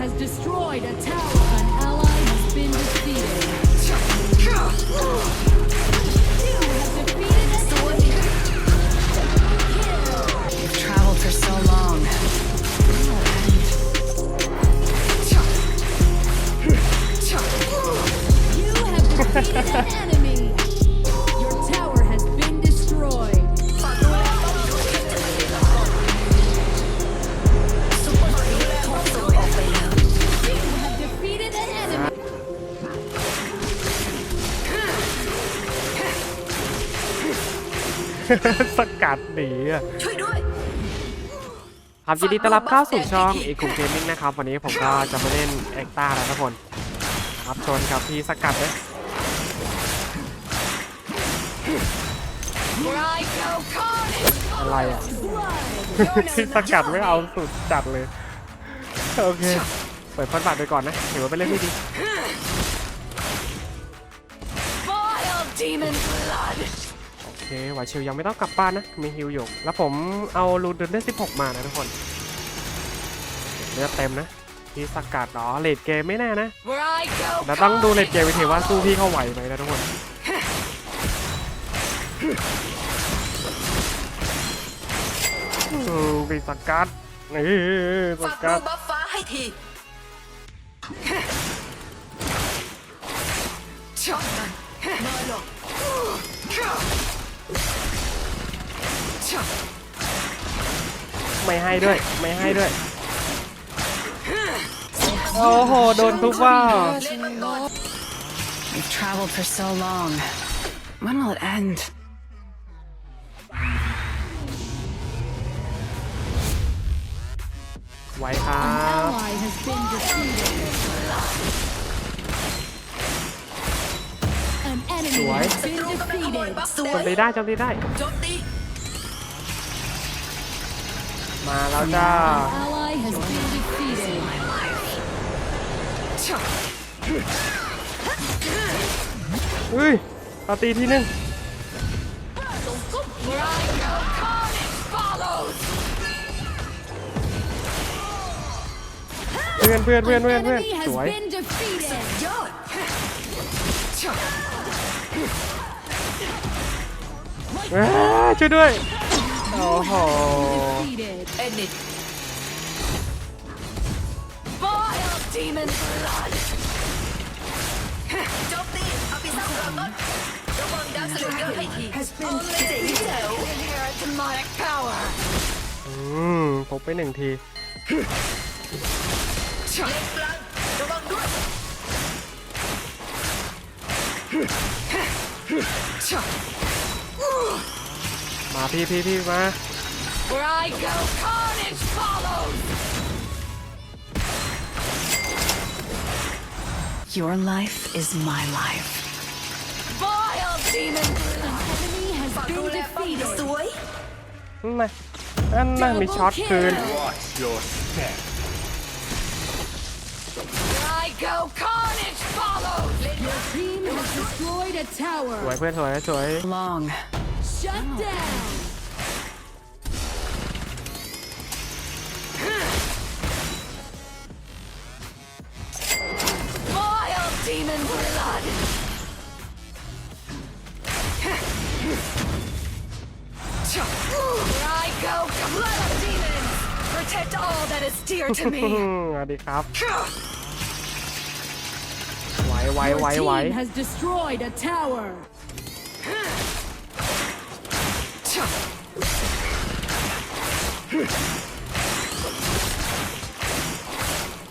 has destroyed a tower. An ally has been defeated. You have defeated enemy. You've traveled for so long. You have defeated an enemy. สกัดหนีอะช่วยด้วย ครับยินดีต้อนรับเข้าสู่ช่องอีคุมเกมมิ่งนะครับ วันนี้ผมก็จะมาเล่นเอ็กต้าแล้วทุกคนครับชนครับพี่สกัดเลย I go carnage. อะไรอะ Blood. พี่สกัดไม่เอาสุดจัดเลย โอเค เปิดพันบาทไปก่อนนะถือว่าเป็นเล่นที่ดี เคไหวชิวยังไม่ต้องกลับบ้านนะ มีฮิวอยู่ แล้วผมเอารูดเดินได้16มานะทุกคนเลือดเต็มนะพี่สกัดอ๋อเลดเกมไม่แน่นะ Where I go แล้วต้องดูเลดเกมวิธีว่าสู้พี่เข้าไหวไหมนะทุกคนอืมพี่สกัดนี่สฝากกัรูดบัฟฟ้าให้ทีช็อตกันมาหรอกช็อต ไม่ให้ด้วย ไม่ให้ด้วย โอ้โห โดนทุกว่า We've traveled for so long. When will it end? ไว้ครับ Ally has been defeated. An enemy Ủa? has been defeated. สวจมยตีได้จมตีได้ โจมตี มาแล้วจ้า Ally has been defeated. ช็อต เฮ้ยปาตีทีนึง Where I go, carnage follows. เพื่อนเพื่อนเพื่อน An เพื่อนเพื่อน enemy ส has วย been defeated. ยอดช็อต อ้าช่วยด้วย โอ้โห Defeated. เอ็นนิด Vile demon blood. โจมตีเอาปีศาจดราก้อนระวังดาวสเลเยอร์ให้ทีโอ้เลยเจ๋งแจ๋ว Inherit demonic power. อืมพบไปหนึ่งทีช็อตเล็กกลางระวังด้วยช็อต มาพี่พี่พี่มา Where I go, carnage follows. Your life is my life Vile demon blood. An enemy has ฝากดู been แลป้อง defeated. สวย นั่นไงนั่นน่ะมีช็อตคืน Watch your step. Where I go, carnage follows. Your team has destroyed a สวย tower. เพื่อนสวยสวย long Shut down. Vile demon blood. Where I go, blood of demons. Protect all that is dear to อื me. มสวัสดีครับ ไหวไหว Your ไหวไหว team has destroyed a tower.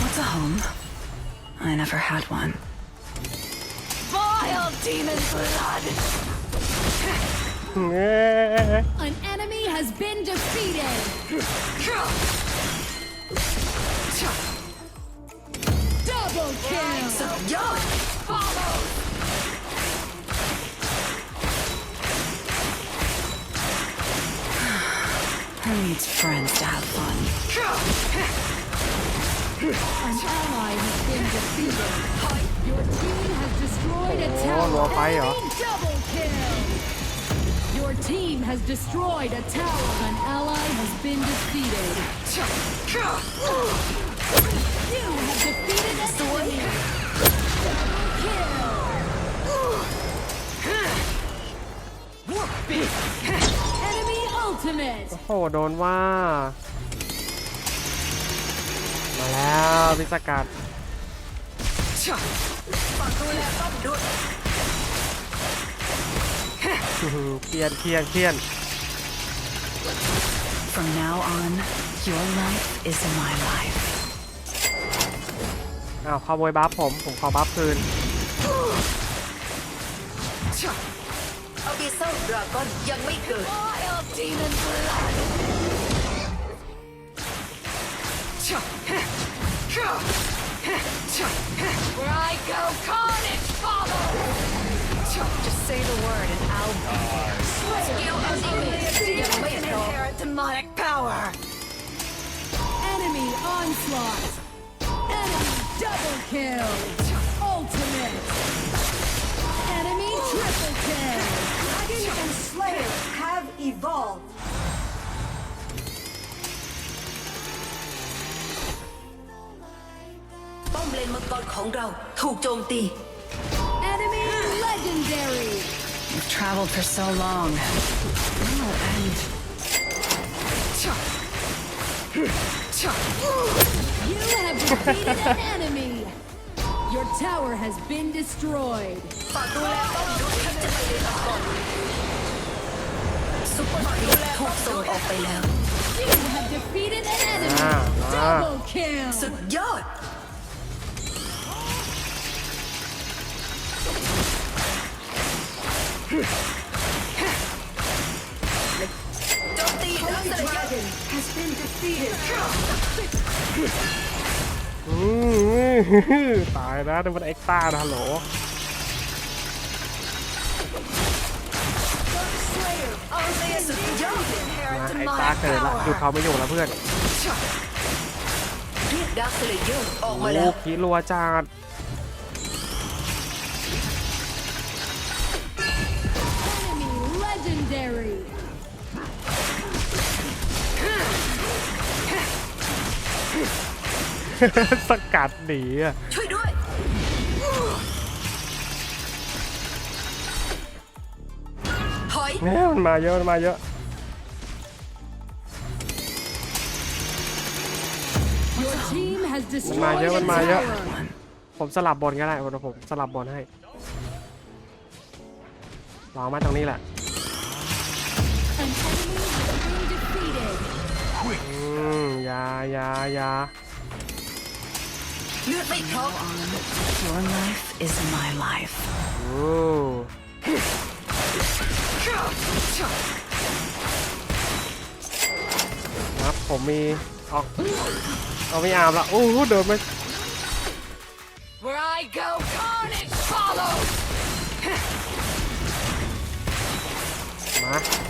What's a home? I never had one. Vile demon blood! An enemy has been defeated! Double kill! Who needs friends to have fun? An ally has been defeated. Your team has destroyed a โอ้ tower. รัวไปเหรอ Double kill. Your team has destroyed a tower. An ally has been defeated. You have an enemy. Kill. Enemy ultimate. โอ้โห โดนว่า มาแล้วพิสกัดฝากดูแลป้อมด้วยอื้อหือเครียนเครียนเครียน From now on, your life is my life. อ้าวขโมยบัฟผม ผมขอบัฟคืน เอาบีเซลดราก้อนยังไม่เกิด Oil demon blood. Where I go, carnage follows. Just say the word and I'll สกิลอัลติเมทยังไม่พร้อม inherit demonic power. Enemy onslaught. Enemy double kill. กรของเราถูกโจมตี Enemy legendary. You've traveled for so long. When will it end? You have defeated an enemy. Your tower has been destroyed. ฝากดูแลป้อมด้วยฉันจะไปเลนมังกรซุปเปอร์ครีปถูกส่งออกไปแล้ว You have defeated an enemy. Ah, ah. Double kill. สุดยอด จมตีดักสเลเยอร์ Dragon has been defeated. อืมตายนะนี่มันเอ็กซ์ต้านะฮัลโหล Slayer เอาเซียสุดยอด inherit มาเอ็กซ์ต้า demonic เกิดละหยุด power. เขาไม่อยู่แล้วเพื่อนเรียกดักสเลเยอร์ออกมาโอ้แล้วขีรัวจัด Enemy legendary. สกัดหนีอะช่วยด้วย ถอย เนี่ยมันมาเยอะมันมาเยอะ Your team has มัน destroyed มาเยอะ a มันมาเยอะ tower. ผมสลับบนก็ได้ผมผมสลับบนให้ลองมาตรงนี้แหละาอยาอยา เลือดไม่พร้อม On, your life is my life. โอ้ครับผมมีออกเอาไม่อาบละโอ้โหเดินไป Where I go, carnage follows. มา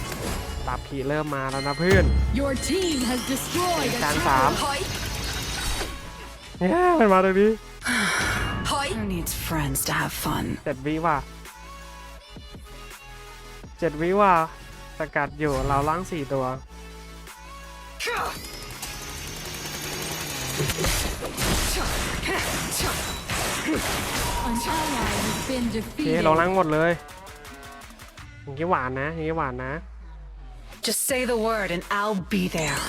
ตาผีเริ่มมาแล้วนะเพื่อน Your team has destroyed a การสาม tower. ถอยเนี่ยมันมาตรงนี้ถอย Who needs friends to have fun? เจ็ดวิว่ะเจ็ดวิว่ะสกัดอยู่เราล้างสี่ตัว An ally has been โอเค defeated. เราล้างหมดเลยอย่างนี้หวานนะอย่างนี้หวานนะ Just say the word and I'll be there.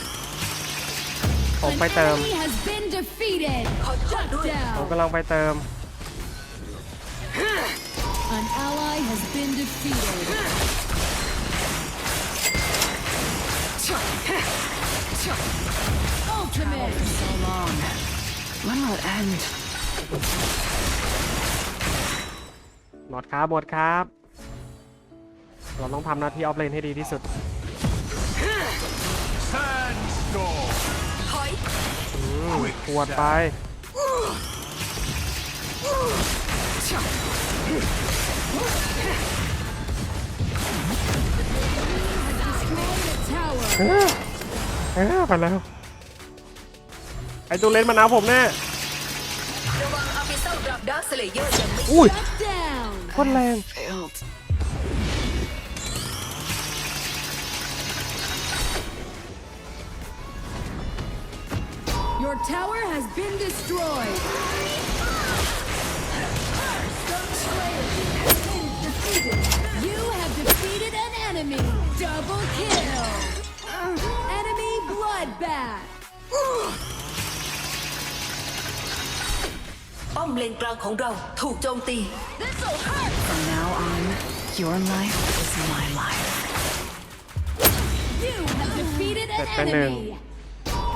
ผม An ไปเติม enemy has been defeated. ขอโทษ Shut ด้วยผม down. กำลังไปเติม An ally has been defeated. Ultimate. So long. When will it end? หมดครับหมดครับ เราต้องทำหน้าที่ออฟเลนให้ดีที่สุด ถอยอืมปวดไป Destroyed a tower. เอ้ยไปแล้ว ไอตัวเลนมันเอาผมแน่ ระวังอาบิเซลดักดักสเลเยอร์ยังไม่ อุ้ย Shut down. โคตรแรง Failed. tower has been destroyed. You have defeated an enemy. Double kill. Enemy bloodbath. Bomb lane กลางของเราถูกโจมตี This'll hurt. From now on, your life is my life. You have defeated an enemy.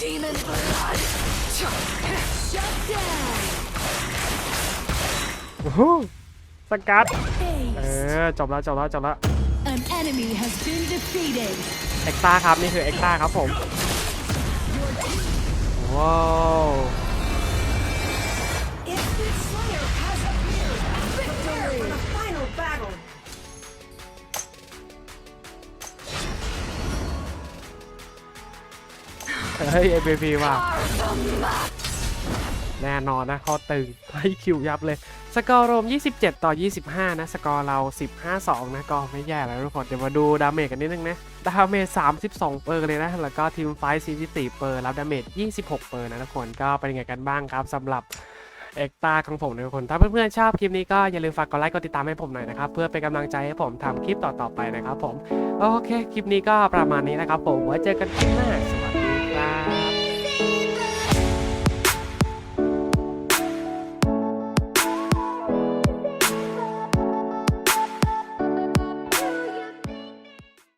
demon blood Shut down. โอ้โหสกัด เอ Ace. อ จบแล้วจบแล้วจบแล้ว An enemy has been defeated. เอ็กซ์ต้าครับนี่คือเอ็กซ์ต้าครับผมว้าว Instant Slayer has appeared. Prepare for the final battle. เฮ้ย MVP ว่ะแน่นอนนะเขาตึงให้คิวยับเลย สกอร์รวม 27 ต่อ 25 นะ สกอร์เรา 15-2 นะ ก็ไม่แย่แล้วทุกคน เดี๋ยวมาดูดาเมจกันนิดนึงนะ ดาเมจ 32 เปอร์เลยนะ แล้วก็ทีมไฟท์44เปอร์รับดาเมจ 26 เปอร์นะทุกคน ก็เป็นยังไงกันบ้างครับสำหรับเอกตาของผมนะทุกคน ถ้าเพื่อนๆชอบคลิปนี้ก็อย่าลืมฝากกดไลค์กดติดตามให้ผมหน่อยนะครับ เพื่อเป็นกำลังใจให้ผมทำคลิปต่อๆไปนะครับผม โอเค คลิปนี้ก็ประมาณนี้นะครับผม ไว้เจอกันคลิปหน้า Thank you.